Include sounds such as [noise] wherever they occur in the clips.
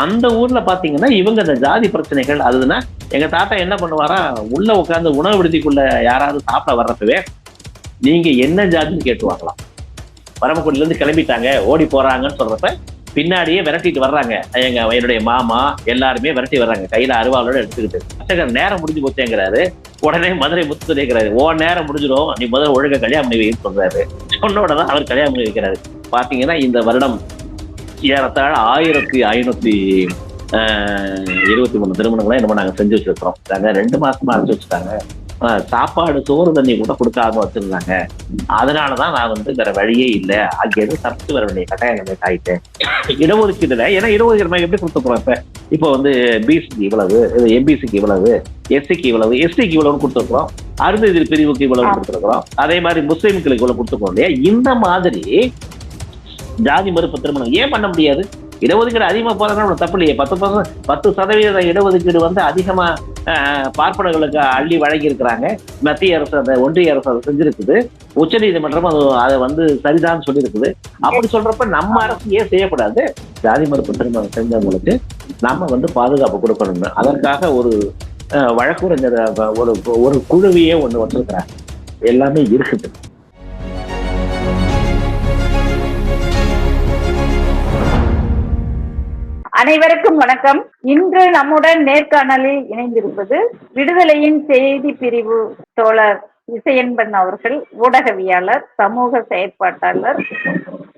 அந்த ஊர்ல பாத்தீங்கன்னா இவங்க இந்த ஜாதி பிரச்சனைகள் அதுதுன்னா எங்க தாத்தா என்ன பண்ணுவாரா உள்ள உட்கார்ந்து உணவு விடுதிக்குள்ள யாராவது சாப்பிட வர்றப்பவே நீங்க என்ன ஜாதின்னு கேட்டுவாங்களாம் பரமக்குடியில இருந்து கிளம்பிட்டாங்க ஓடி போறாங்கன்னு சொல்றப்ப பின்னாடியே விரட்டிட்டு வர்றாங்க. எங்க என்னுடைய மாமா எல்லாருமே விரட்டி வர்றாங்க கையில அருவாளோட எடுத்துக்கிட்டு. அச்சகர் நேரம் முடிஞ்சு போச்சேங்கிறாரு. உடனே மதுரை முத்து கேட்கிறாரு ஓ நேரம் முடிஞ்சிடும் நீ முதல்ல ஒழுங்க கல்யாணம் பண்ணி வைன்னு சொல்றாரு. சொன்ன உடனே அவர் கல்யாணம் பண்ணி வைக்கிறாரு. பாத்தீங்கன்னா இந்த வருடம் ஏறத்தாழ ஆயிரத்தி ஐநூத்தி இருபத்தி மூணு திருமணங்களை என்னமோ நாங்க செஞ்சு வச்சிருக்கிறோம். நாங்க ரெண்டு மாசமா அரைச்சு வச்சுட்டாங்க. சாப்பாடு சோறு தண்ணி கூட கொடுக்காம வச்சிருந்தாங்க. அதனாலதான் நான் வந்து வேற வழியே இல்லை. அங்கேருந்து தப்பிச்சு வர வேண்டிய கட்டாய நிலை ஆயிட்டேன் இடஒதுக்கீடுல ஏன்னா இடஒதுக்கீடு நம்ம எப்படி கொடுத்துக்கிறோம் இப்ப? இப்போ வந்து பிசிக்கு இவ்வளவு எம்பிசிக்கு இவ்வளவு எஸ்சிக்கு இவ்வளவு எஸ்டிக்கு இவ்வளவு கொடுத்துருக்கோம் அருந்ததிர் பிரிவுக்கு இவ்வளவு கொடுத்துருக்கிறோம். அதே மாதிரி முஸ்லீம்களுக்கு இவ்வளவு கொடுத்துருக்கோம் இல்லையா? இந்த மாதிரி ஜாதி மறுப்பு திருமணம். ஏன் பண்ண முடியாது? இடஒதுக்கீடு அதிகமா போறதுனால தப்பு இல்லையே. பத்து பர்சன்ட் பத்து சதவீத இடஒதுக்கீடு வந்து அதிகமா ஆஹ், பார்ப்பனர்களுக்கு அள்ளி வழங்கி இருக்கிறாங்க மத்திய அரசு அதை ஒன்றிய அரசு அதை செஞ்சிருக்குது. உச்ச நீதிமன்றம் அது அதை வந்து சரிதான் சொல்லியிருக்குது. அப்படி சொல்றப்ப நம்ம அரசு ஏன் செய்யக்கூடாது? ஜாதி மறுப்பு திருமணம் செஞ்சவங்களுக்கு நம்ம வந்து பாதுகாப்பு கொடுக்கணும் அதற்காக ஒரு வழக்குரைஞர் ஒரு ஒரு குழுவையே ஒண்ணு வச்சிருக்கிறாங்க. எல்லாமே இருக்குது. அனைவருக்கும் வணக்கம். இன்று நம்முடன் நேர்காணலில் இணைந்திருப்பது விடுதலையின் செய்தி பிரிவு தோழர் இசையன்பன் அவர்கள் ஊடகவியாளர் சமூக செயற்பாட்டாளர்.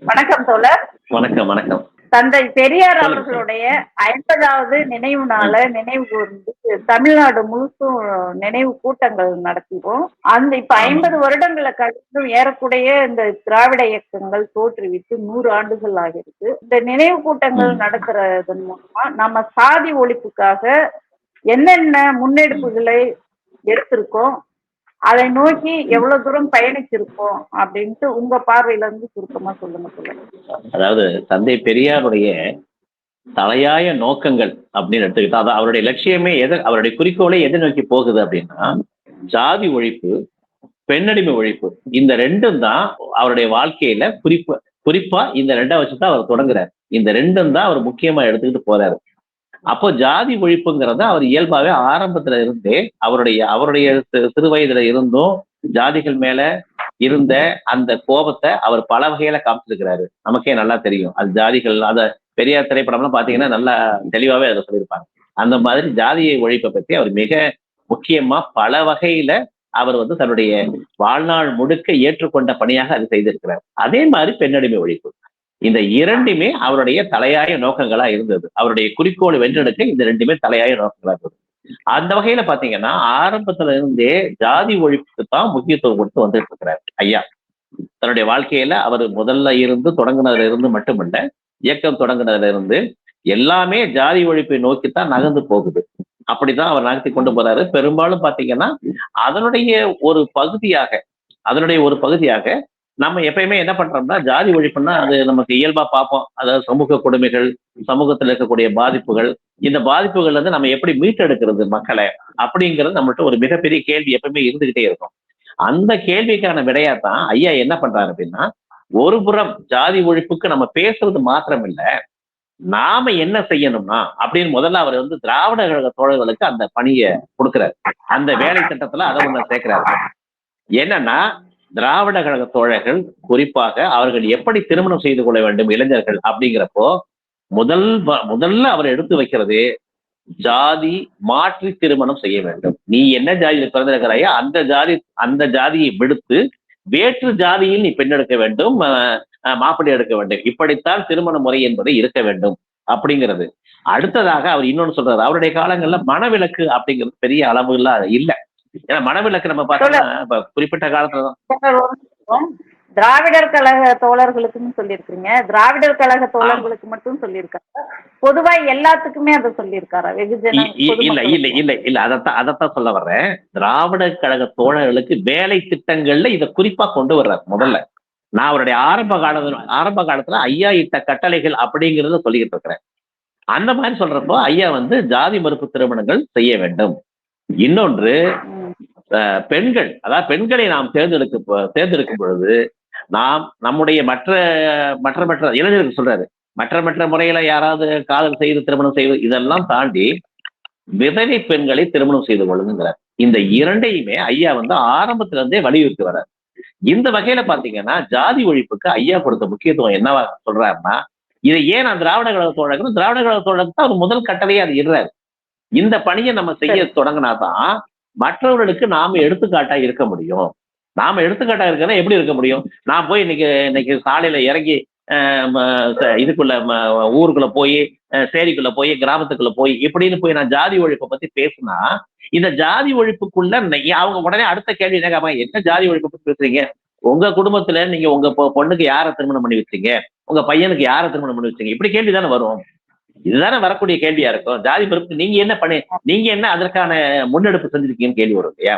வணக்கம் தோழர். வணக்கம் வணக்கம். தந்தை பெரியார் அவர்களுடைய ஐம்பதாவது நினைவு நாளை நினைவு கூர்ந்து தமிழ்நாடு முழுசும் நினைவு கூட்டங்கள் நடத்திவோம் அந்த இப்ப ஐம்பது வருடங்களை கழிந்தும் ஏறக்குறைய இந்த திராவிட இயக்கங்கள் தோற்றுவித்து நூறு ஆண்டுகள் ஆகிருக்கு இந்த நினைவு கூட்டங்கள் நடத்துறதன் மூலமா நம்ம சாதி ஒழிப்புக்காக என்னென்ன முன்னெடுப்புகளை எடுத்திருக்கோம் அதை நோக்கி எவ்வளவு தூரம் பயணிச்சிருக்கோம் அப்படின்ட்டு உங்க பார்வையில இருந்து சுருக்கமா சொல்லுங்க சொல்லுங்க. அதாவது தந்தை பெரியாருடைய தலையாய நோக்கங்கள் அப்படின்னு எடுத்துக்கிட்டா அதான் அவருடைய லட்சியமே எதை அவருடைய குறிக்கோளே எதை நோக்கி போகுது அப்படின்னா ஜாதி ஒழிப்பு பெண்ணடிமை ஒழிப்பு இந்த ரெண்டும் தான் அவருடைய வாழ்க்கையில குறிப்பு குறிப்பா இந்த ரெண்டை வச்சுதான் அவர் தொடங்குறாரு. இந்த ரெண்டும் தான் அவர் முக்கியமா எடுத்துக்கிட்டு போறாரு. அப்போ ஜாதி ஒழிப்புங்கிறத அவர் இயல்பாவே ஆரம்பத்துல இருந்தே அவருடைய அவருடைய சிறுவயதுல சிறு வயதுல இருந்தும் ஜாதிகள் மேல இருந்த அந்த கோபத்தை அவர் பல வகையில காமிச்சிருக்கிறாரு. நமக்கே நல்லா தெரியும். அது ஜாதிகள் அத பெரியார் திரைப்படம்லாம் பாத்தீங்கன்னா நல்லா தெளிவாவே அதை சொல்லியிருப்பாங்க. அந்த மாதிரி ஜாதியை ஒழிப்பை பத்தி அவர் மிக முக்கியமா பல வகையில அவர் வந்து தன்னுடைய வாழ்நாள் முழுக்க ஏற்றுக்கொண்ட பணியாக அதை செய்திருக்கிறார். அதே மாதிரி பெண்ணடிமை ஒழிப்பு. இந்த இரண்டுமே அவருடைய தலையாய நோக்கங்களா இருந்தது. அவருடைய குறிக்கோள் வென்றெடுக்க இந்த ரெண்டுமே தலையாய நோக்கங்களா இருந்தது. அந்த வகையில பாத்தீங்கன்னா ஆரம்பத்துல இருந்தே ஜாதி ஒழிப்புக்கு தான் முக்கியத்துவம் கொடுத்து வந்துட்டு இருக்கிறார் ஐயா. தன்னுடைய வாழ்க்கையில அவர் முதல்ல இருந்து தொடங்குனதுல இருந்து மட்டுமல்ல இயக்கம் தொடங்குனதுல இருந்து எல்லாமே ஜாதி ஒழிப்பை நோக்கித்தான் நகர்ந்து போகுது. அப்படிதான் அவர் நகர்த்தி கொண்டு போறாரு. பெரும்பாலும் பாத்தீங்கன்னா அதனுடைய ஒரு பகுதியாக அதனுடைய ஒரு பகுதியாக நம்ம எப்பயுமே என்ன பண்றோம்னா ஜாதி ஒழிப்புன்னா அது நமக்கு இயல்பா பார்ப்போம். அதாவது சமூக கொடுமைகள் சமூகத்துல இருக்கக்கூடிய பாதிப்புகள் இந்த பாதிப்புகள்ல இருந்து நம்ம எப்படி மீட்டெடுக்கிறது மக்களை அப்படிங்கிறது நம்மள்ட்ட ஒரு மிகப்பெரிய கேள்வி எப்பவுமே இருந்துகிட்டே இருக்கும். அந்த கேள்விக்கான விடையாத்தான் ஐயா என்ன பண்றாரு அப்படின்னா ஒரு புறம் ஜாதி ஒழிப்புக்கு நம்ம பேசுறது மாத்திரம் இல்லை நாம என்ன செய்யணும்னா அப்படின்னு முதல்ல அவர் வந்து திராவிட கழக தோழர்களுக்கு அந்த பணியை கொடுக்கிறாரு. அந்த வேலை திட்டத்துல அதை ஒண்ணு சேர்க்கிறாரு. என்னன்னா திராவிட கழக தோழர்கள் குறிப்பாக அவர்கள் எப்படி திருமணம் செய்து கொள்ள வேண்டும் இளைஞர்கள் அப்படிங்கிறப்போ முதல் முதல்ல அவர் எடுத்து வைக்கிறது ஜாதி மாற்றி திருமணம் செய்ய வேண்டும். நீ என்ன ஜாதியில் பிறந்திருக்கிறாயோ அந்த ஜாதி அந்த ஜாதியை விடுத்து வேற்று ஜாதியில் நீ பெண்ணெடுக்க வேண்டும் அஹ், அஹ், மாப்பிள்ளை எடுக்க வேண்டும். இப்படித்தான் திருமண முறை என்பது இருக்க வேண்டும் அப்படிங்கிறது. அடுத்ததாக அவர் இன்னொன்னு சொல்றாரு. அவருடைய காலங்கள்ல மனவிலக்கு அப்படிங்கிறது பெரிய அளவு இல்ல. ஏன்னா மனவிலக்கு நம்ம பார்த்தோம்னா குறிப்பிட்ட காலத்துல தான். தோழர் ஒரு நிமிஷம். திராவிடர் கழக தோழர்களுக்குன்னு சொல்லியிருக்கிறீங்க. திராவிடர் கழக தோழர்களுக்கு மட்டும் சொல்லியிருக்காரு? பொதுவா எல்லாத்துக்குமே அதை சொல்லியிருக்காரா? வெகுஜன இல்ல இல்ல இல்ல இல்ல. அதத்தான் அதத்தான் சொல்ல வர்றேன். திராவிட கழக தோழர்களுக்கு வேலை திட்டங்கள்ல இத குறிப்பா கொண்டு வர்றார் முதல்ல. நான் அவருடைய ஆரம்ப கால ஆரம்ப காலத்துல ஐயா இட்ட கட்டளைகள் அப்படிங்கறத சொல்லிக்கிட்டு இருக்கிறேன். அந்த மாதிரி சொல்றப்போ ஐயா வந்து ஜாதி மறுப்பு திருமணங்கள் செய்ய வேண்டும். இன்னொன்று பெண்கள் அதாவது பெண்களை நாம் தேர்ந்தெடுக்க தேர்ந்தெடுக்கும் பொழுது நாம் நம்முடைய மற்ற மற்ற மற்ற இளைஞருக்கு சொல்றாரு மற்ற மற்ற முறையில யாராவது காதல் செய்து திருமணம் செய்வது இதெல்லாம் தாண்டி விதவை பெண்களை திருமணம் செய்து கொள்ளுங்கிறார். இந்த இரண்டையுமே ஐயா வந்து ஆரம்பத்துல இருந்தே வலியுறுத்தி வர்றார். இந்த வகையில பாத்தீங்கன்னா ஜாதி ஒழிப்புக்கு ஐயா கொடுத்த முக்கியத்துவம் என்னவா சொல்றாருன்னா இதை ஏன் நான் திராவிட கழக தோழர்கள் திராவிட கழக தோழருக்கு அவர் முதல் கட்டளையே அது இடுறாரு. இந்த பணியை நம்ம செய்ய தொடங்கினாதான் மற்றவர்களுக்கு நாம எடுத்துக்காட்டா இருக்க முடியும். நாம எடுத்துக்காட்டா இருக்கிறதா எப்படி இருக்க முடியும்? நான் போய் இன்னைக்கு இன்னைக்கு சாலையில இறங்கி இதுக்குள்ள ஊருக்குள்ள போய் சேரிக்குள்ள போய் கிராமத்துக்குள்ள போய் இப்படின்னு போய் நான் ஜாதி ஒழிப்பை பத்தி பேசினா இந்த ஜாதி ஒழிப்புக்குள்ள அவங்க உடனே அடுத்த கேள்வி என்ன கேட்பாங்க, என்ன ஜாதி ஒழிப்பு பத்தி பேசுறீங்க? உங்க குடும்பத்துல நீங்க உங்க பொண்ணுக்கு யாரை திருமணம் பண்ணி வச்சீங்க? உங்க பையனுக்கு யாரை திருமணம் பண்ணி வச்சீங்க? இப்படி கேள்வி தானே வரும். இதுதானே வரக்கூடிய கேள்வியா இருக்கும்? ஜாதி பிறப்பு நீங்க என்ன பண்ணி நீங்க என்ன அதற்கான முன்னெடுப்பு செஞ்சிருக்கீங்கன்னு கேள்வி வரும் இல்லையா?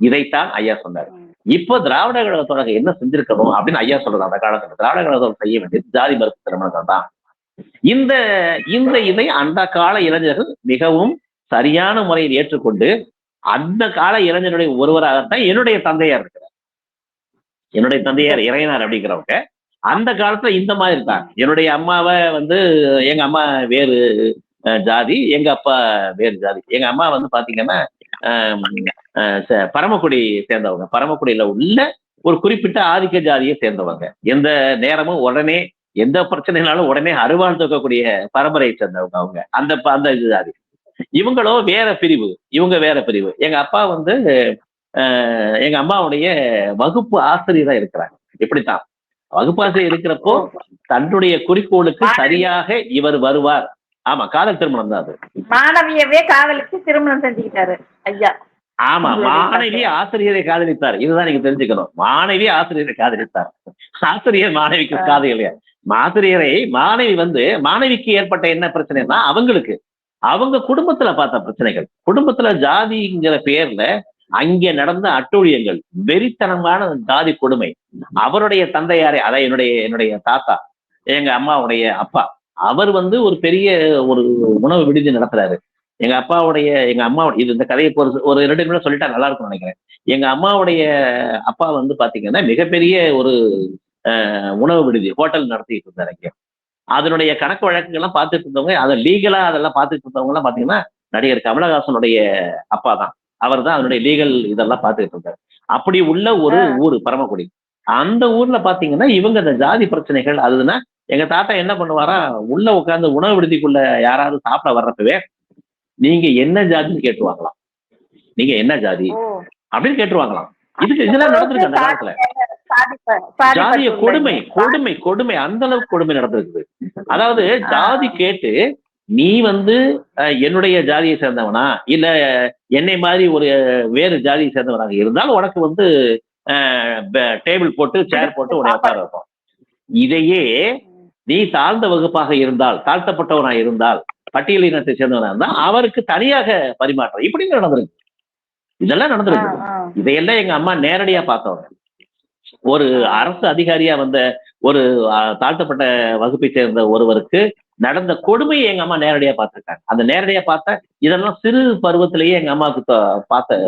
இதைத்தான் ஐயா சொன்னார். இப்போ திராவிட கழகத்தோட என்ன செஞ்சிருக்கணும் அப்படின்னு ஐயா சொல்றது அந்த காலத்துல. திராவிட கழகத்தோட செய்ய வேண்டியது ஜாதி மறுப்பு திருமணங்கள் தான். இந்த இந்த இதை அந்த கால இளைஞர்கள் மிகவும் சரியான முறையில் ஏற்றுக்கொண்டு அந்த கால இளைஞருடைய ஒருவராகத்தான் என்னுடைய தந்தையார் இருக்கிறார். என்னுடைய தந்தையார் இறையனார் அப்படிங்கிறவங்க. அந்த காலத்துல இந்த மாதிரி தான். என்னுடைய அம்மாவை வந்து எங்க அம்மா வேறு ஜாதி எங்க அப்பா வேறு ஜாதி. எங்க அம்மா வந்து பாத்தீங்கன்னா பரமக்குடி சேர்ந்தவங்க. பரமக்குடியில உள்ள ஒரு குறிப்பிட்ட ஆதிக்க ஜாதியை சேர்ந்தவங்க. எந்த நேரமும் உடனே எந்த பிரச்சனைனாலும் உடனே அருவாள் தூக்கக்கூடிய பரம்பரையை சேர்ந்தவங்க அவங்க. அந்த அந்த இது ஜாதி. இவங்களோ வேற பிரிவு. இவங்க வேற பிரிவு. எங்க அப்பா வந்து எங்க அம்மாவுடைய வகுப்பு ஆசிரியரா இருக்கிறாங்க இப்படித்தான். வகுப்பு ஆசிரியர் இருக்கிறப்போ தன்னுடைய குறிக்கோளுக்கு சரியாக இவர் வருவார். ஆமா காதல் திருமணம் தான் அது. மாணவியவே காதலிச்சு திருமணம் செஞ்சுக்கிட்டாரு ஐயா. ஆமா மாணவி ஆசிரியரை காதலித்தார். இதுதான் நீங்க தெரிஞ்சுக்கணும். மாணவி ஆசிரியரை காதலித்தார். ஆசிரியர் மாணவிக்கு காதல் இல்லையா? ஆசிரியரை மாணவி வந்து மாணவிக்கு ஏற்பட்ட என்ன பிரச்சனைனா அவங்களுக்கு அவங்க குடும்பத்துல பார்த்த பிரச்சனைகள். குடும்பத்துல ஜாதிங்கிற பேர்ல அங்கே நடந்த அட்டூழியங்கள் வெறித்தனமான ஜாதி கொடுமை. அவருடைய தந்தையாரே அதான் என்னுடைய என்னுடைய தாத்தா எங்க அம்மாவுடைய அப்பா அவர் வந்து ஒரு பெரிய ஒரு உணவு விடுதி நடத்துறாரு. எங்க அப்பாவுடைய எங்க அம்மா இது இந்த கதையை ஒரு ஒரு ரெண்டு நிமிடம் சொல்லிட்டா நல்லா இருக்கும்னு நினைக்கிறேன். எங்க அம்மாவுடைய அப்பா வந்து பாத்தீங்கன்னா மிகப்பெரிய ஒரு உணவு விடுதி ஹோட்டல் நடத்திட்டு இருந்தாரு இங்க அதனுடைய கணக்கு வழக்குகள்லாம் பார்த்துட்டு இருந்தவங்க அதை லீகலா அதெல்லாம் பார்த்துட்டு இருந்தவங்க எல்லாம் பாத்தீங்கன்னா நடிகர் கமலஹாசனுடைய அப்பா தான். அவர் தான் அதனுடைய லீகல் இதெல்லாம் பார்த்துட்டு இருந்தாரு அப்படி உள்ள ஒரு ஊர் பரமக்குடி. அந்த ஊர்ல பாத்தீங்கன்னா இவங்க இந்த ஜாதி பிரச்சனைகள் அதுன்னா எங்க தாத்தா என்ன பண்ணுவாரா உள்ள உட்கார்ந்து உணவு விடுதிக்குள்ள யாராவது சாப்பிட வர்றப்பவே நீங்க என்ன ஜாதின்னு கேட்டுவாங்களாம் நீங்க என்ன ஜாதி? அப்படின்னு கேட்டுருவாங்களாம். இதுக்கு இதெல்லாம் நடந்திருக்கு அந்த காலத்துல. ஜாதிய. கொடுமை கொடுமை கொடுமை அந்த அளவுக்கு கொடுமை நடந்திருக்குது. அதாவது ஜாதி கேட்டு நீ வந்து என்னுடைய ஜாதியை சேர்ந்தவனா? இல்ல என்னை மாதிரி ஒரு வேறு ஜாதியை சேர்ந்தவனாக இருந்தால் உனக்கு வந்து டேபிள் போட்டு சேர் போட்டு உன்னை உட்கார வைப்போம். இதையே நீ தாழ்ந்த வகுப்பாக இருந்தால் தாழ்த்தப்பட்டவனா இருந்தால் பட்டியலினத்தை சேர்ந்தவனா இருந்தால் அவருக்கு தனியாக பரிமாற்றம். இப்படி நடந்திருக்கு. இதெல்லாம் நடந்திருக்கு. இதையெல்லாம் எங்க அம்மா நேரடியா பார்த்தவங்க. ஒரு அரசு அதிகாரியா வந்த ஒரு தாழ்த்தப்பட்ட வகுப்பை சேர்ந்த ஒருவருக்கு நடந்த கொடுமையை எங்க அம்மா நேரடியா பார்த்திருக்காங்க. அந்த நேரடியா பார்த்த இதெல்லாம் சிறு பருவத்திலேயே எங்க அம்மாவுக்கு பார்த்த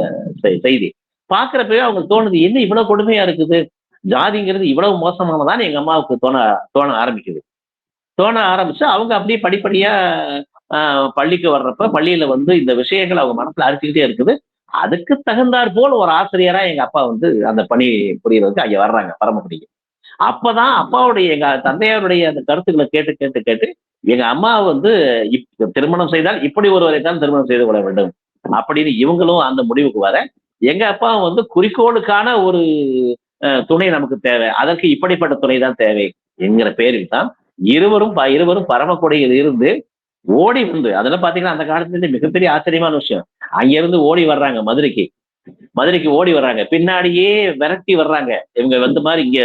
செய்தி. பாக்குறப்பவே அவங்களுக்கு தோணுது என்ன இவ்வளவு கொடுமையா இருக்குது? ஜாதிங்கிறது இவ்வளவு மோசமானதான் எங்க அம்மாவுக்கு தோண தோண ஆரம்பிக்குது. தோண ஆரம்பிச்சு அவங்க அப்படியே படிப்படியா ஆஹ், பள்ளிக்கு வர்றப்ப பள்ளியில வந்து இந்த விஷயங்கள் அவங்க மனசுல அரிச்சுக்கிட்டே இருக்குது. அதுக்கு தகுந்தாற் போல் ஒரு ஆசிரியரா எங்க அப்பா வந்து அந்த பணி புரியறதுக்கு அங்க வர்றாங்க பரமக்குடிக்கு அப்பதான் அப்பாவுடைய எங்க தந்தையாருடைய அந்த கருத்துக்களை கேட்டு கேட்டு கேட்டு எங்க அம்மா வந்து இப் திருமணம் செய்தால் இப்படி ஒருவரை தான் திருமணம் செய்து கொள்ள வேண்டும் அப்படின்னு இவங்களும் அந்த முடிவுக்கு வர எங்க அப்பா வந்து குறிக்கோளுக்கான ஒரு அஹ், துணை நமக்கு தேவை. அதற்கு இப்படிப்பட்ட துணை தான் தேவை என்கிற பேரில் தான் இருவரும் ப- இருவரும் பரமக்குடியில் இருந்து ஓடி வந்து அதெல்லாம் பாத்தீங்கன்னா அந்த காலத்துல இருந்து மிகப்பெரிய ஆச்சரியமான விஷயம். அங்க இருந்து ஓடி வர்றாங்க மதுரைக்கு. மதுரைக்கு ஓடி வர்றாங்க. பின்னாடியே விரட்டி வர்றாங்க. இவங்க வந்து மாதிரி இங்க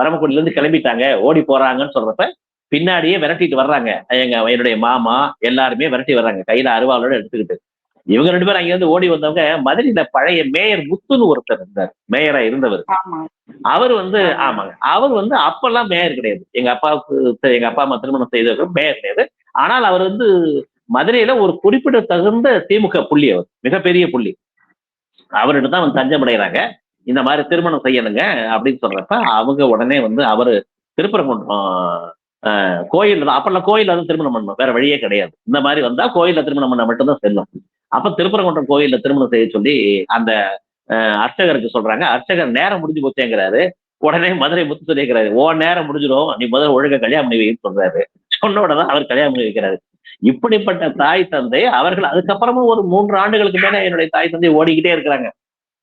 பரமக்குடியில இருந்து கிளம்பிட்டாங்க. ஓடி போறாங்கன்னு சொல்றப்ப பின்னாடியே விரட்டிட்டு வர்றாங்க. எங்க என்னுடைய மாமா எல்லாருமே விரட்டி வர்றாங்க. கையில அருவாளோட எடுத்துக்கிட்டு. இவங்க ரெண்டு பேரும் அங்க இருந்து ஓடி வந்தவங்க மதுரையில பழைய மேயர் முத்துன்னு ஒருத்தர் இருந்தார். மேயரா இருந்தவர். அவர் வந்து ஆமாங்க. அவர் வந்து அப்பெல்லாம் மேயர் கிடையாது. எங்க அப்பாவுக்கு எங்க அப்பா அம்மா திருமணம் செய்தவர் மேயர் கிடையாது. ஆனால் அவர் வந்து மதுரையில ஒரு குறிப்பிட தகுந்த திமுக புள்ளி அவர் மிகப்பெரிய புள்ளி. அவர்கிட்ட தான் வந்து தஞ்சமடைகிறாங்க இந்த மாதிரி திருமணம் செய்யணுங்க அப்படின்னு சொல்றப்ப அவங்க உடனே வந்து அவரு திருப்பரங்குன்றம் ஆஹ் கோயில் அப்பெல்லாம் கோயில் வந்து திருமணம் பண்ணணும் வேற வழியே கிடையாது. இந்த மாதிரி வந்தா கோயில்ல திருமணம் பண்ண மட்டும்தான் செல்லும். அப்ப திருப்பரங்குன்றம் கோயில்ல திருமணம் செய்ய சொல்லி அந்த ஆஹ் அர்ச்சகருக்கு சொல்றாங்க. அர்ச்சகர் நேரம் முடிஞ்சு போச்சேங்கிறாரு. உடனே மதுரை முத்து சொல்லியிருக்கிறாரு ஓ நேரம் முடிஞ்சிடும். நீ முதல்ல ஒழுங்கா கல்யாணம் பண்ணி வைன்னு சொல்றாரு. சொன்ன உடனே அவர் கல்யாணம் பண்ணி வைக்கிறாரு. இப்படிப்பட்ட தாய் தந்தை அவர்கள் அதுக்கப்புறமும் ஒரு மூன்று ஆண்டுகளுக்கு மேல என்னுடைய தாய் தந்தை ஓடிக்கிட்டே இருக்கிறாங்க.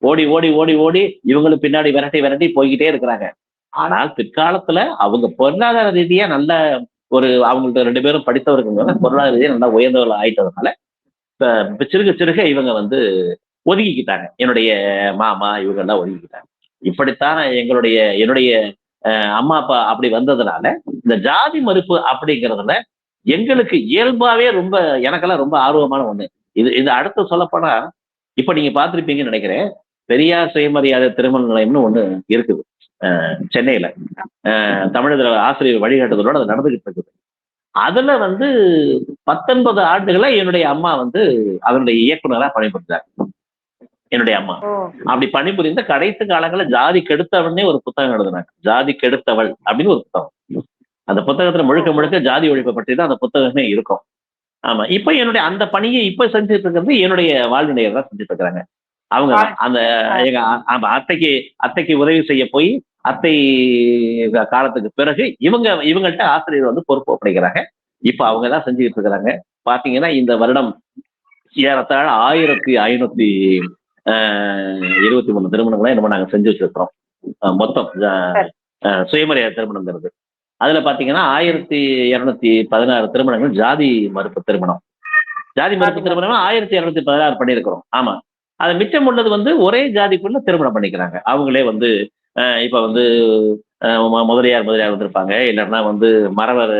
ஓடி ஓடி ஓடி ஓடி இவங்களுக்கு பின்னாடி விரட்டி விரட்டி போய்கிட்டே இருக்கிறாங்க. ஆனால் பிற்காலத்துல அவங்க பொருளாதார ரீதியா நல்ல ஒரு அவங்கள்ட்ட ரெண்டு பேரும் படித்தவர்கள் பொருளாதார ரீதியா நல்லா உயர்ந்தவர்கள் ஆயிட்டதுனால இப்ப சிறுக சிறுக இவங்க வந்து ஒதுக்கிக்கிட்டாங்க. என்னுடைய மாமா இவங்க எல்லாம் ஒதுக்கிக்கிட்டாங்க. இப்படித்தான் எங்களுடைய என்னுடைய அம்மா அப்பா அப்படி வந்ததுனால இந்த ஜாதி மறுப்பு அப்படிங்கிறதுல எங்களுக்கு இயல்பாவே ரொம்ப எனக்கெல்லாம் ரொம்ப ஆர்வமான ஒண்ணு. இது இது அடுத்து சொல்லப்போனா இப்ப நீங்க பார்த்திருப்பீங்கன்னு நினைக்கிறேன். பெரியார் சுயமரியாதை திருமண நிலையம்னு ஒண்ணு இருக்குது. சென்னையில. தமிழக ஆசிரியர் வழிகாட்டுதலோட அது நடந்துகிட்டு இருக்குது. அதுல வந்து பத்தொன்பது ஆண்டுகளா என்னுடைய அம்மா வந்து அதனுடைய இயக்குனரா பணிபுரிஞ்சாங்க என்னுடைய அம்மா. அப்படி பணிபுரிந்த கடைசி காலங்கள்ல ஜாதி கெடுத்தவள்னே ஒரு புத்தகம் எழுதினாங்க. ஜாதி கெடுத்தவள் அப்படின்னு ஒரு புத்தகம். அந்த புத்தகத்துல முழுக்க முழுக்க ஜாதி ஒழிப்பை பற்றி தான் அந்த புத்தகமே இருக்கும். ஆமா இப்ப என்னுடைய அந்த பணியை இப்ப செஞ்சுட்டு இருக்கிறது என்னுடைய வாழ்வினையர் தான் செஞ்சுட்டு இருக்கிறாங்க. அவங்க. அந்த எங்க ஆமா அத்தைக்கு அத்தைக்கு உதவி செய்ய போய் அத்தை காலத்துக்கு பிறகு இவங்க இவங்கள்ட்ட ஆசிரியர் வந்து பொறுப்பு ஒப்படைக்கிறாங்க. இப்ப அவங்க தான் செஞ்சுக்கிட்டு இருக்கிறாங்க. பாத்தீங்கன்னா இந்த வருடம் ஏறத்தாழ ஆயிரத்தி ஐநூத்தி ஆஹ், இருபத்தி மூணு திருமணங்களை நம்ம நாங்க செஞ்சு வச்சிருக்கிறோம். மொத்தம் சுயமரியாதை திருமணங்கிறது அதுல பாத்தீங்கன்னா ஆயிரத்தி இருநூத்தி பதினாறு திருமணங்கள் ஜாதி மறுப்பு திருமணம். ஜாதி மறுப்பு திருமணம் ஆயிரத்தி இருநூத்தி பதினாறு பண்ணியிருக்கிறோம். ஆமா. அது மிச்சம் உள்ளது வந்து ஒரே ஜாதிக்குள்ள திருமணம் பண்ணிக்கிறாங்க. அவங்களே வந்து இப்ப வந்து முதலியார் முதலியார் வந்திருப்பாங்க. இல்லைன்னா வந்து மறவர்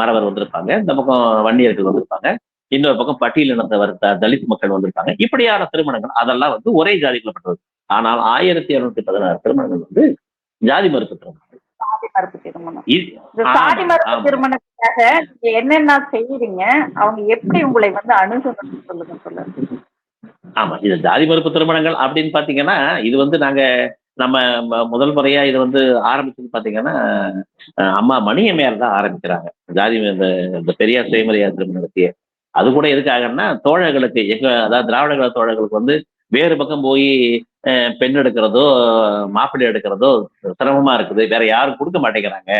மறவர் வந்திருப்பாங்க. இந்த பக்கம் வன்னியர்கள் வந்திருப்பாங்க. இன்னொரு பக்கம் பட்டியலினத்தவர் தலித் மக்கள் வந்திருப்பாங்க. இப்படியான திருமணங்கள் அதெல்லாம் வந்து ஒரே ஜாதிக்குள்ளப்பட்டது. ஆனால் ஆயிரத்தி இருநூத்தி பதினாறு திருமணங்கள் வந்து ஜாதி மறுப்பு திருமணம். சாதி மறுப்பு திருமணம். இந்த சாதி மறுப்பு. திருமணத்துக்காக என்னென்ன செய்யறீங்க அவங்க எப்படி உங்களை வந்து அணுகணும்னு சொல்லுங்க சொல்லுங்க. ஆமா இது ஜாதி மறுப்பு திருமணங்கள் அப்படின்னு பாத்தீங்கன்னா இது வந்து நாங்க நம்ம முதல் முறையா இது வந்து ஆரம்பிச்சது பாத்தீங்கன்னா அம்மா மணியம்மையார் தான் ஆரம்பிக்கிறாங்க. ஜாதி இந்த பெரியார் சுயமரியாதை திருமணம் நடத்திய அது கூட எதுக்காகன்னா தோழர்களுக்கு எங்க அதாவது திராவிட கழக தோழர்களுக்கு வந்து வேறு பக்கம் போய் பெண் எடுக்கிறதோ மாப்பிள்ளை எடுக்கிறதோ சிரமமா இருக்குது. வேற யாரும் கொடுக்க மாட்டேங்கிறாங்க.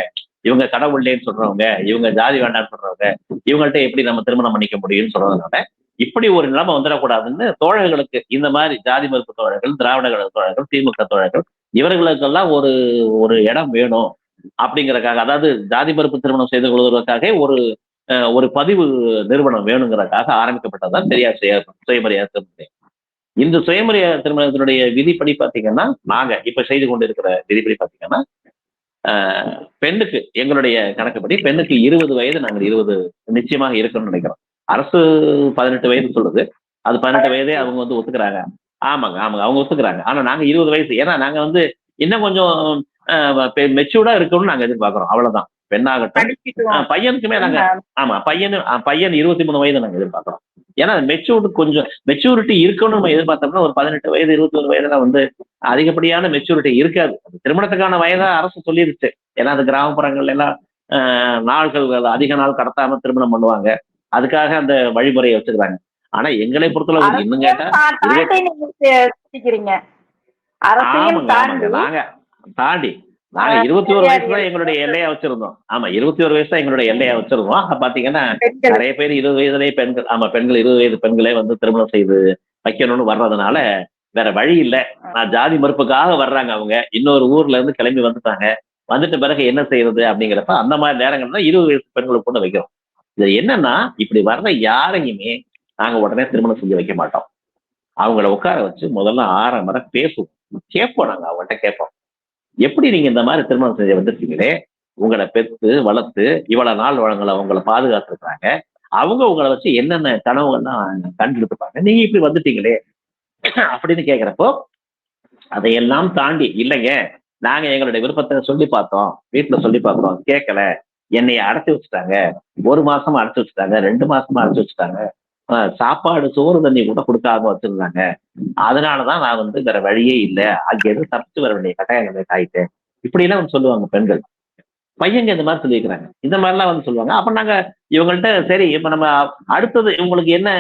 இவங்க கடவுள்லேன்னு சொல்றவங்க இவங்க ஜாதி வேண்டாம்னு சொல்றவங்க இவங்கள்ட்ட எப்படி நம்ம திருமணம் பண்ணிக்க முடியும்னு சொல்றதுனால இப்படி ஒரு நிலைமை வந்துடக்கூடாதுன்னு தோழர்களுக்கு இந்த மாதிரி ஜாதி மறுப்பு தோழர்கள் திராவிட கழக தோழர்கள் திமுக தோழர்கள் இவர்களுக்கெல்லாம் ஒரு ஒரு இடம் வேணும் அப்படிங்கறக்காக அதாவது ஜாதி மறுப்பு திருமணம் செய்து கொள்வதற்காக ஒரு ஒரு பதிவு நிறுவனம் வேணுங்கிறக்காக ஆரம்பிக்கப்பட்டதான் பெரியார் சுய சுயமரியாதை திருமணம் இந்த சுயமரியாதை திருமணத்தினுடைய விதிப்படி பாத்தீங்கன்னா நாங்க இப்ப செய்து கொண்டிருக்கிற விதிப்படி பாத்தீங்கன்னா அஹ், பெண்ணுக்கு எங்களுடைய கணக்குப்படி பெண்ணுக்கு இருபது வயது நாங்கள் இருபது நிச்சயமாக இருக்கணும்னு நினைக்கிறோம். அரசு பதினெட்டு வயது சொல்லுது. அது பதினெட்டு வயதே அவங்க வந்து ஒத்துக்கிறாங்க. ஆமாங்க ஆமாங்க அவங்க ஒத்துக்கிறாங்க. ஆனா நாங்க இருபது வயசு ஏன்னா நாங்க வந்து இன்னும் கொஞ்சம் மெச்சூர்டா இருக்கணும்னு நாங்க எதிர்பார்க்கிறோம். அவ்வளவுதான். பெண்ணாகட்டும் பையனுக்குமே நாங்க ஆமா. பையனு பையன் இருபத்தி மூணு வயது நாங்க எதிர்பார்க்கிறோம். ஏன்னா மெச்சூர்டு கொஞ்சம் மெச்சூரிட்டி இருக்கணும்னு நம்ம எதிர்பார்த்தோம்னா ஒரு பதினெட்டு வயது இருபத்தி ஒரு வயதுல வந்து அதிகப்படியான மெச்சூரிட்டி இருக்காது. திருமணத்துக்கான வயதா அரசு சொல்லிருச்சு. ஏன்னா அது கிராமப்புறங்கள்ல எல்லாம் நாள்கள் அதிக நாள் கடத்தாம திருமணம் பண்ணுவாங்க. அதுக்காக அந்த வழிமுறையை வச்சுக்கிறாங்க ஆனா எங்களை பொறுத்தளவு இன்னும் கேட்டா தாண்டி நீங்க இருபத்தி ஒரு வயசு தான் எங்களுடைய எல்லையா வச்சிருந்தோம். ஆமா இருபத்தி ஒரு வயசு தான் எங்களுடைய எல்லையா வச்சிருந்தோம். பாத்தீங்கன்னா நிறைய பேர் இருபது வயதுலயே பெண்கள் ஆமா பெண்கள் இருபது வயது பெண்களே வந்து திருமணம் செய்து வைக்கணும்னு வர்றதுனால வேற வழி இல்ல. நான் ஜாதி மறுப்புக்காக வர்றாங்க அவங்க. இன்னொரு ஊர்ல இருந்து கிளம்பி வந்துட்டாங்க. வந்துட்ட பிறகு என்ன செய்யறது அப்படிங்கிறப்ப அந்த மாதிரி நேரங்கள்ல இருபது வயசு பெண்களுக்கு கொண்டு வைக்கிறோம். இது என்னன்னா இப்படி வர்ற யாரையுமே நாங்க உடனே திருமணம் செஞ்சு வைக்க மாட்டோம். அவங்கள உட்கார வச்சு முதல்ல ஆரம்பர பேசுவோம். கேட்போம் நாங்க அவங்கள்ட்ட கேட்போம். எப்படி நீங்க இந்த மாதிரி திருமணம் செஞ்சு வந்திருக்கீங்களே உங்களை பெத்து வளர்த்து இவ்வளவு நாள் வளங்களை உங்களை பாதுகாத்துருக்காங்க அவங்க உங்களை வச்சு என்னென்ன கனவுகள்லாம் கண்டெடுத்துப்பாங்க நீங்க இப்படி வந்துட்டீங்களே அப்படின்னு கேக்குறப்போ அதையெல்லாம் தாண்டி இல்லைங்க நாங்க எங்களுடைய விருப்பத்தை சொல்லி பார்த்தோம் வீட்டுல சொல்லி பார்த்தோம் கேட்கல என்னைய அடைச்சி வச்சுட்டாங்க. ஒரு மாசமா அடைச்சி வச்சுட்டாங்க ரெண்டு மாசமா அடைச்சி வச்சுட்டாங்க. சாப்பாடு சோறு தண்ணி கூட கொடுக்காம வச்சிருந்தாங்க. அதனாலதான் நான் வந்து வேற வழியே இல்லை. அங்க எதுவும் தப்பிச்சு வர வேண்டிய கட்டாயம் ஆயிட்டேன் இப்படி எல்லாம் சொல்லுவாங்க பெண்கள். பையங்க இந்த மாதிரி சொல்லியிருக்கிறாங்க. இந்த மாதிரிலாம் வந்து சொல்லுவாங்க. அப்ப நாங்க இவங்கள்ட்ட சரி இப்ப நம்ம அடுத்தது இவங்களுக்கு என்ன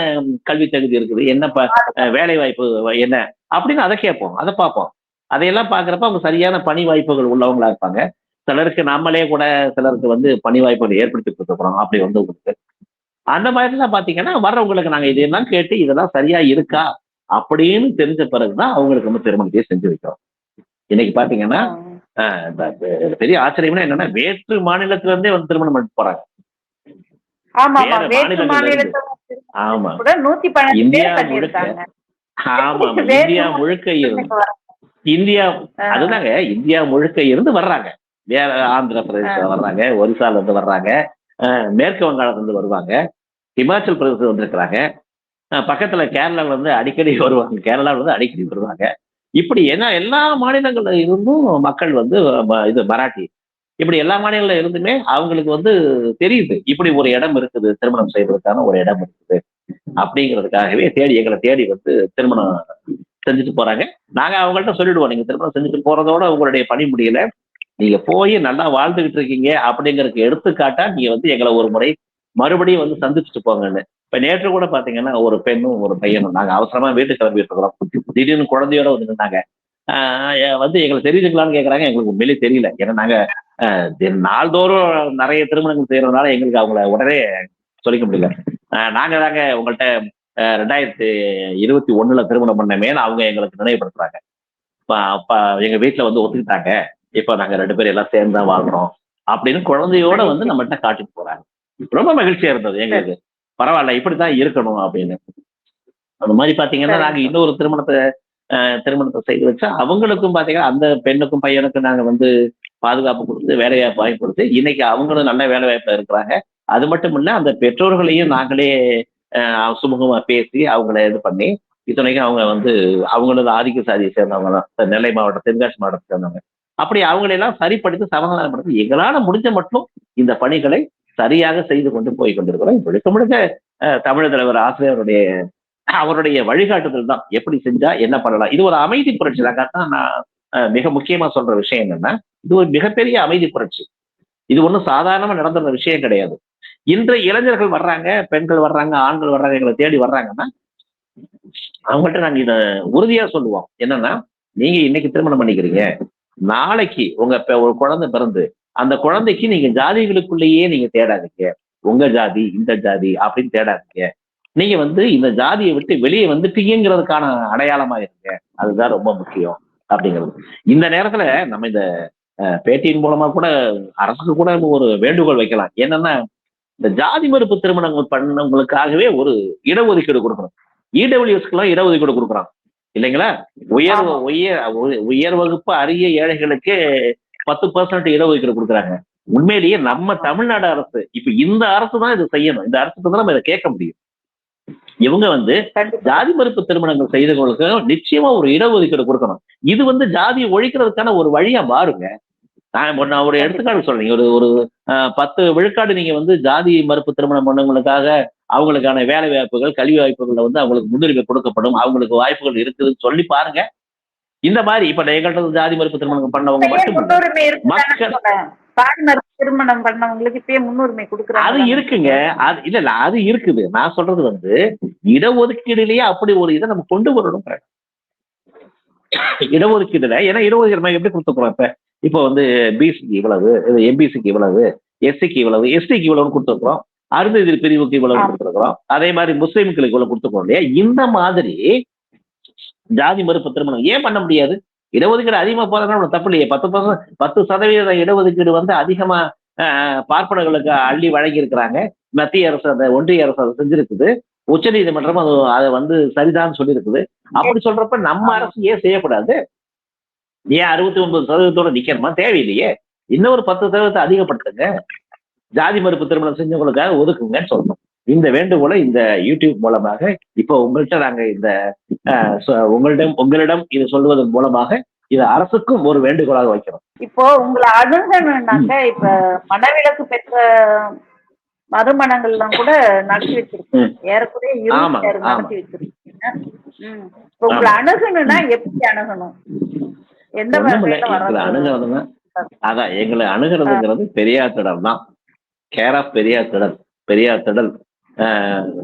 கல்வி தகுதி இருக்குது? என்ன ப வேலை வாய்ப்பு என்ன? அப்படின்னு அதை கேட்போம். அதை பார்ப்போம். அதையெல்லாம் பாக்குறப்ப அவங்க சரியான பணி வாய்ப்புகள் உள்ளவங்களா இருப்பாங்க. சிலருக்கு நம்மளே கூட சிலருக்கு வந்து பணி வாய்ப்புகள் ஏற்படுத்தி கொடுத்துக்கிறோம் அப்படி வந்து உங்களுக்கு அந்த மாதிரிலாம் பார்த்தீங்கன்னா வர்றவங்களுக்கு நாங்கள் இதெல்லாம் கேட்டு இதெல்லாம் சரியா இருக்கா அப்படின்னு தெரிஞ்ச பிறகுதான் அவங்களுக்கு வந்து திருமணத்தையே செஞ்சு வைக்கிறோம். இன்னைக்கு பார்த்தீங்கன்னா அஹ் இந்த பெ- பெரிய ஆச்சரியம்னா என்னன்னா வேற்று மாநிலத்துல இருந்தே வந்து திருமணம் பண்ணிட்டு போறாங்க. ஆமா. இந்தியா பண்ணியிருக்காங்க. ஆமா [laughs] இந்தியா முழுக்க இருந்து. இந்தியா. அதுதாங்க இந்தியா முழுக்க இருந்து வர்றாங்க. வேற ஆந்திர பிரதேசத்துல வர்றாங்க ஒரிசால இருந்து வர்றாங்க மேற்கு வங்காளத்துல இருந்து வருவாங்க. ஹிமாச்சல் பிரதேசத்துல வந்திருக்கிறாங்க. அஹ் பக்கத்துல கேரளால இருந்து அடிக்கடி வருவாங்க. கேரளால இருந்து அடிக்கடி வருவாங்க. இப்படி ஏன்னா எல்லா மாநிலங்கள்ல இருந்தும் மக்கள் வந்து ம- இது மராட்டி. இப்படி எல்லா மாநிலங்கள்ல இருந்துமே அவங்களுக்கு வந்து தெரியுது. இப்படி ஒரு இடம் இருக்குது திருமணம் செய்வதற்கான ஒரு இடம் இருக்குது. அப்படிங்கிறதுக்காகவே தேடி எங்களை தேடி வந்து திருமணம் செஞ்சுட்டு போறாங்க. நாங்க அவங்கள்ட்ட சொல்லிடுவோம் நீங்க திருமணம் செஞ்சுட்டு போறதோட உங்களுடைய பணி முடியல. நீங்க போய் நல்லா வாழ்ந்துகிட்டு இருக்கீங்க. அப்படிங்கறதுக்கு எடுத்துக்காட்டா நீங்க வந்து எங்களை ஒரு முறை மறுபடியும் வந்து சந்திச்சுட்டு போங்கன்னு. இப்ப நேற்று கூட பாத்தீங்கன்னா ஒரு பெண்ணும் ஒரு பையனும் நாங்க அவசரமா வீட்டுக்கு கிளம்பிட்டு இருக்கிறோம். திடீர்னு குழந்தையோட வந்து நின்னாங்க வந்து எங்களுக்கு தெரியுதுங்களான்னு கேக்குறாங்க. எங்களுக்கு உண்மையிலே தெரியல. ஏன்னா நாங்க நாள்தோறும் நிறைய திருமணங்கள் செய்யறதுனால எங்களுக்கு அவங்கள உடனே சொல்லிக்க முடியல. நாங்க தாங்க உங்கள்ட்ட ரெண்டாயிரத்தி இருபத்தி ஒண்ணுல திருமணம் பண்ணமேன்னு அவங்க எங்களுக்கு நினைவுபடுத்துறாங்க. அப்ப எங்க வீட்டுல வந்து ஒத்துக்கிட்டாங்க. இப்ப நாங்க ரெண்டு பேரும் எல்லாம் சேர்ந்து தான் வாழ்றோம். அப்படின்னு குழந்தையோட வந்து நம்மகிட்ட காட்டிட்டு போறாங்க. ரொம்ப மகிழ்ச்சியா இருந்தது எங்களுக்கு. பரவாயில்ல இப்படித்தான் இருக்கணும் அப்படின்னு. அந்த மாதிரி பாத்தீங்கன்னா. நாங்க இன்னொரு திருமணத்தை திருமணத்தை செய்து வச்சா அவங்களுக்கும் பாத்தீங்கன்னா அந்த பெண்ணுக்கும் பையனுக்கும் நாங்க வந்து பாதுகாப்பு கொடுத்து வேலை வாய்ப்பு வாங்கி கொடுத்து இன்னைக்கு அவங்களும் நல்ல வேலை வாய்ப்புல இருக்கிறாங்க. அது மட்டும் இல்ல அந்த பெற்றோர்களையும் நாங்களே ஆஹ் சுமூகமா பேசி அவங்கள இது பண்ணி இத்தனைக்கும் அவங்க வந்து அவங்களது ஆதிக்க சாதியை சேர்ந்தவங்க தான். நெல்லை மாவட்டம் தென்காசி மாவட்டத்தை சேர்ந்தவங்க. அப்படி அவங்களெல்லாம் சரிப்படுத்தி சமாதானப்படுத்தி எங்களால முடிஞ்ச மட்டும் இந்த பணிகளை சரியாக செய்து கொண்டு போய் கொண்டிருக்கிறோம். முழுக்க முழுக்க அஹ், தமிழ் தலைவர் ஆசிரியருடைய அவருடைய வழிகாட்டுதல் தான். எப்படி செஞ்சா என்ன பண்ணலாம்? இது ஒரு அமைதி புரட்சி தான். நான் அஹ், மிக முக்கியமா சொல்ற விஷயம் என்னன்னா இது ஒரு மிகப்பெரிய அமைதி புரட்சி. இது ஒன்றும் சாதாரணமா நடந்துற விஷயம் கிடையாது. இன்றைய இளைஞர்கள் வர்றாங்க பெண்கள் வர்றாங்க ஆண்கள் வர்றாங்க எங்களை தேடி வர்றாங்கன்னா அவங்கள்ட்ட நாங்க இத உறுதியா சொல்லுவோம். என்னன்னா நீங்க இன்னைக்கு திருமணம் பண்ணிக்கிறீங்க. நாளைக்கு உங்க ஒரு குழந்தை பிறந்து அந்த குழந்தைக்கு நீங்க ஜாதிகளுக்குள்ளேயே நீங்க தேடாதீங்க. உங்க ஜாதி இந்த ஜாதி அப்படின்னு தேடாதீங்க. நீங்க வந்து இந்த ஜாதியை விட்டு வெளியே வந்துட்டீங்கிறதுக்கான அடையாளமா இருங்க. அதுதான் ரொம்ப முக்கியம் அப்படிங்கிறது. இந்த நேரத்துல நம்ம இந்த பேட்டியின் மூலமா கூட அரசுக்கு கூட ஒரு வேண்டுகோள் வைக்கலாம். என்னன்னா இந்த ஜாதி மறுப்பு திருமணங்கள் பண்ணவங்களுக்காகவே ஒரு இடஒதுக்கீடு கொடுக்கணும். இடபிள்யூஎஸ்க்கெல்லாம் இடஒதுக்கீடு கொடுக்குறாங்க. இல்லைங்களா? உயர். உயர் உயர் வகுப்பு அரிய ஏழைகளுக்கு பத்து பர்சன்ட் இடஒதுக்கீடு கொடுக்குறாங்க. உண்மையிலேயே நம்ம தமிழ்நாடு அரசு இப்ப இந்த அரசு தான் இதை செய்யணும். இந்த அரசுக்கு தான் நம்ம இதை கேட்க முடியும். இவங்க வந்து ஜாதி மறுப்பு திருமணங்கள் செய்தவங்களுக்கு நிச்சயமா ஒரு இடஒதுக்கீடு கொடுக்கணும். இது வந்து ஜாதியை ஒழிக்கிறதுக்கான ஒரு வழியா மாறுங்க. நான் ஒரு- நான் ஒரு எடுத்துக்காட்டு சொல்றேன். ஒரு ஒரு பத்து விழுக்காடு நீங்க வந்து ஜாதி மறுப்பு திருமணம் பண்ணவங்களுக்காக அவங்களுக்கான வேலை வாய்ப்புகள் கல்வி வாய்ப்புகள்ல வந்து அவங்களுக்கு முன்னுரிமை கொடுக்கப்படும். அவங்களுக்கு வாய்ப்புகள் இருக்குதுன்னு சொல்லி பாருங்க. இந்த மாதிரி இப்ப எங்கள்கிட்ட ஜாதி மறுப்பு திருமணம் பண்ணவங்க மட்டும் திருமணம் பண்ணவங்களுக்கு இப்பயே முன்னுரிமை அது கொடுக்குறாங்க இருக்குங்க. அது இல்ல இல்ல அது இருக்குது. நான் சொல்றது வந்து இடஒதுக்கீடுலயே அப்படி ஒரு இதை நம்ம கொண்டு வரணும் இடஒதுக்கீடுல ஏன்னா இடஒதுக்கீடு நம்ம எப்படி கொடுத்துக்கிறோம் இப்ப? இப்போ வந்து பிசிக்கு இவ்வளவு எம்பிசிக்கு இவ்வளவு எஸ்சிக்கு இவ்வளவு எஸ்டிக்கு இவ்வளவு கொடுத்துருக்கோம் அருந்ததி பிரிவுக்கு இவ்வளவு ஆமா. கொடுத்துருக்கோம் அதே மாதிரி முஸ்லீம்களுக்கு இவ்வளவு கொடுத்துருக்கோம் இல்லையா? இந்த மாதிரி ஜாதி மறுப்பு திருமணம். ஏன் பண்ண முடியாது? இடஒதுக்கீடு அதிகமா ஒண்ணும் தப்பு இல்லையே. பத்து பர்சன்ட் பத்து சதவீத இடஒதுக்கீடு வந்து அதிகமா பார்ப்பனர்களுக்கு அள்ளி வழங்கி இருக்கிறாங்க மத்திய அரசு அந்த ஒன்றிய அரசு அதை செஞ்சிருக்குது. உச்ச நீதிமன்றம் அது அதை வந்து சரிதான் சொல்லியிருக்குது. அப்படி சொல்றப்ப நம்ம. அரசு ஏன் செய்யக்கூடாது? ஏன் அறுபத்தி ஒன்பது சதவீதத்தோட நிக்கணுமா? தேவையில்லையே. இன்னும் ஒரு பத்து சதவீதத்தை அதிகப்படுத்துங்க. ஜாதி மறுப்பு திருமணம் செஞ்சவங்களுக்காக ஒதுக்குங்கன்னு சொல்லணும் இந்த வேண்டுகோளை இந்த யூடியூப் மூலமாக இப்போ உங்கள்கிட்ட நாங்க இந்த உங்களிடம் உங்களிடம் இது சொல்வதன் மூலமாக இது அரசுக்கும் ஒரு வேண்டுகோளாக வைக்கிறோம். இப்போ உங்களை அணுகணும்னாக்க இப்ப மனவிலக்கு பெற்ற மறுமணங்கள்லாம் கூட நடத்தி வச்சிருக்கீங்க. ம். ஏறக்குறைய. நடத்தி வச்சிருக்கீங்க. இப்ப உங்களை அணுகணும்னா எப்படி அணுகணும்? எந்த அணுகிறதுனா அதான் எங்களை அணுகிறதுங்கிறது பெரியார் திடல் தான். கேர் ஆஃப் பெரியார் திடல். பெரியார் திடல்.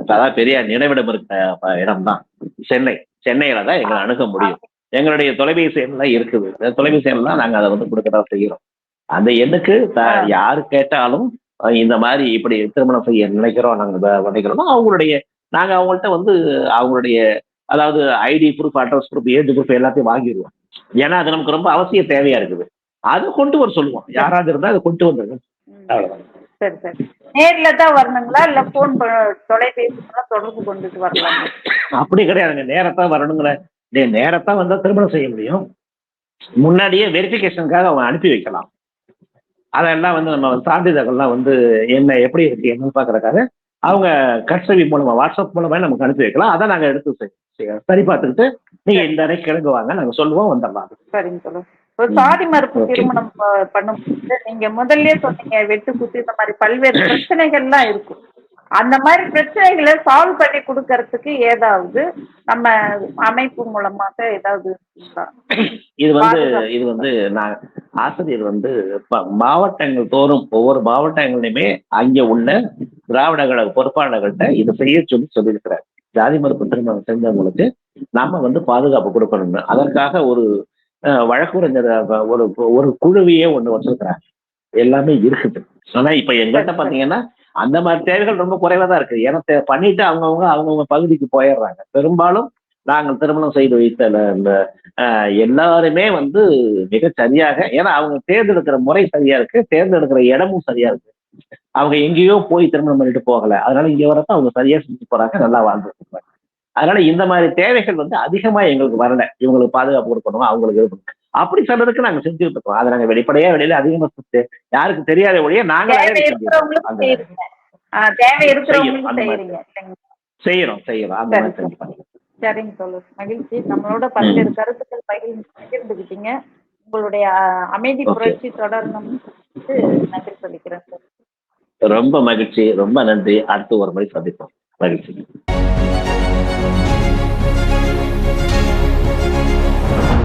அதாவது பெரியார் நினைவிடம் இருக்க இடம் தான் சென்னை சென்னையில தான் எங்களை அணுக முடியும். எங்களுடைய தொலைபேசி எண்லாம் இருக்குது. இந்த தொலைபேசி எண்லாம் நாங்க அதை வந்து கொடுக்கறதா செய்கிறோம் அந்த எண்ணுக்கு. யாரு கேட்டாலும் இந்த மாதிரி இப்படி திருமணம் செய்ய நினைக்கிறோம் நாங்க வ- நினைக்கிறோம் அவங்களுடைய நாங்க அவங்கள்ட்ட வந்து அவங்களுடைய அதாவது ID proof address proof age proof எல்லாத்தையும் வாங்கிடுவோம். ஏன்னா அது நமக்கு ரொம்ப அவசிய தேவையா இருக்குது. அதை கொண்டு வர சொல்லுவோம். யாராவது இருந்தா அதை கொண்டு வந்துருங்க. ம். சரி சரி. நேர்ல தான் வரணுங்களா? இல்ல போன் தொலைபேசி தொடர்பு கொண்டுட்டு வரலாம்? அப்படி கிடையாதுங்க. நேரத்தான் வரணுங்கிற நேரத்தான் வந்தா திருமணம் செய்ய முடியும். முன்னாடியே வெரிஃபிகேஷனுக்காக அவங்க அனுப்பி வைக்கலாம். அதெல்லாம் வந்து நம்ம சான்றிதழ்கள்லாம் வந்து என்ன எப்படி இருக்கு என்னன்னு பார்க்கறதுக்காக அவங்க கட்சவி மூலமா வாட்ஸ்அப் மூலமா நமக்கு அனுப்பி வைக்கலாம். அதை நாங்க எடுத்து சரி பார்த்துக்கிட்டு நீங்க இந்த அறைக்கு கிளம்பு வாங்க. நாங்க சொல்லுவோம் வந்துடலாம். சரிங்க சொல்லுங்க ஒரு சாதி மறுப்பு. திருமணம் பண்ணும்போது நீங்க முதல்லயே சொன்னீங்க வெட்டு குத்து இந்த மாதிரி பல்வேறு பிரச்சனைகள்லாம் இருக்கும் அந்த மாதிரி பிரச்சனைகளை சால்வ் பண்ணி கொடுக்கறதுக்கு ஏதாவது நம்ம அமைப்பு மூலமாக ஏதாவது? இது வந்து. இது வந்து நான் ஆசிரியர் வந்து மாவட்டங்கள் தோறும் ஒவ்வொரு மாவட்டங்களிலுமே அங்கே உள்ள திராவிட கழக பொறுப்பாளர்கள்ட்ட இது செய்ய சொல்லி சொல்லியிருக்கிறார் ஜாதி மறுப்பு திருமணம் செஞ்சவங்களுக்கு நாம வந்து பாதுகாப்பு கொடுக்கணும்னு அதற்காக ஒரு வழக்குரைஞர் ஒரு ஒரு குழுவையே ஒண்ணு வச்சிருக்கிறாங்க. எல்லாமே இருக்குது. ஆனா இப்ப எங்கள்கிட்ட பாத்தீங்கன்னா அந்த மாதிரி தேவைகள் ரொம்ப குறைவா தான் இருக்கு. ஏன்னா பண்ணிட்டு அவங்கவுங்க அவங்கவுங்க பகுதிக்கு போயிடுறாங்க. பெரும்பாலும் நாங்கள் திருமணம் செய்து வைத்த எல்லாருமே வந்து மிக சரியாக ஏன்னா அவங்க தேர்ந்தெடுக்கிற முறை சரியா இருக்கு. தேர்ந்தெடுக்கிற இடமும் சரியா இருக்கு. அவங்க எங்கேயோ போய் திருமணம் பண்ணிட்டு போகல. அதனால இங்க வரப்ப அவங்க சரியா செஞ்சு போறாங்க நல்லா வாழ்ந்துட்டு இருக்காங்க. அதனால இந்த மாதிரி தேவைகள் வந்து அதிகமா எங்களுக்கு வரல. இவங்களுக்கு பாதுகாப்பு கொடுக்கணும்? அவங்களுக்கு இது பண்ணணும். அப்படி சொல்றதுக்கு நாங்க செஞ்சுட்டு இருக்கோம். அதை நாங்க வெளிப்படையா வெளியில அதிகமா யாருக்கு தெரியாத ஒழிய நாங்களே தேவை செஞ்சுட்டு இருக்கோம். இருக்கிறவங்களுக்கு அந்த செய்யறீங்க. ஆ, தேவை இருக்கிறவங்களுக்கு அந்த மாதிரி. செய்யறீங்க. இல்லைங்களா செய்யறோம். செய்யறோம். அந்த மாதிரி செஞ்சு. சரிங்க சொல்லுங்க மகிழ்ச்சி. நம்மளோட பல்வேறு கருத்துக்கள் பகிர்ந்து பகிர்ந்துக்கிட்டீங்க உங்களுடைய அமைதி. புரட்சி தொடரணும். நன்றி சொல்லிக்கிறேன். ரொம்ப மகிழ்ச்சி. ரொம்ப நன்றி. அடுத்து ஒரு முறை சந்திப்போம். மகிழ்ச்சி. Thank you.